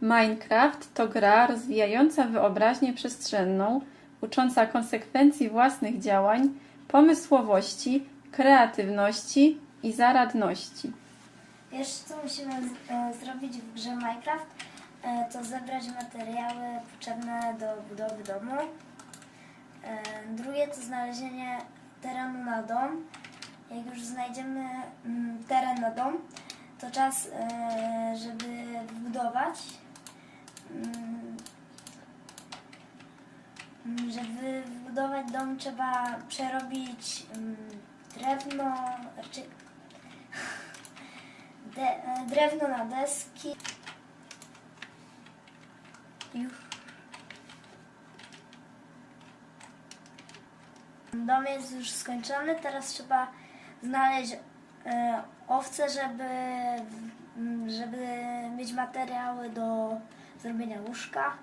Minecraft to gra rozwijająca wyobraźnię przestrzenną, ucząca konsekwencji własnych działań, pomysłowości, kreatywności i zaradności. Pierwsze, co musimy z- e, zrobić w grze Minecraft, e, to zebrać materiały potrzebne do budowy domu. E, Drugie to znalezienie terenu na dom. Jak już znajdziemy mm, teren na dom, to czas, żeby wbudować. Mm, mm, Żeby wbudować dom, trzeba przerobić mm, drewno, znaczy De, e, drewno na deski. Dom jest już skończony, teraz trzeba znaleźć e, owce, żeby, żeby mieć materiały do zrobienia łóżka.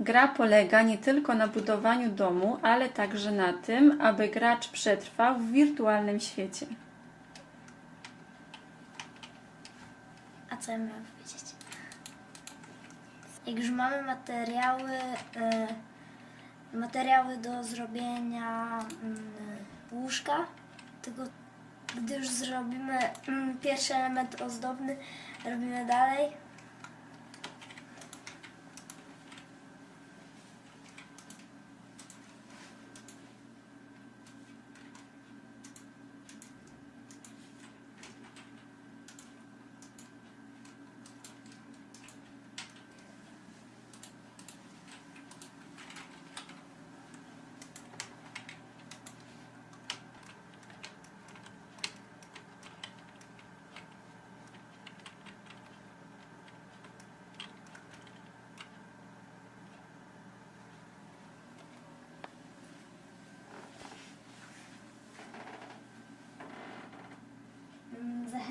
Gra polega nie tylko na budowaniu domu, ale także na tym, aby gracz przetrwał w wirtualnym świecie. A co ja miałam powiedzieć? Jak już mamy materiały, e, materiały do zrobienia mm, łóżka, tylko gdy już zrobimy mm, pierwszy element ozdobny, robimy dalej.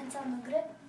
Alessandro Grep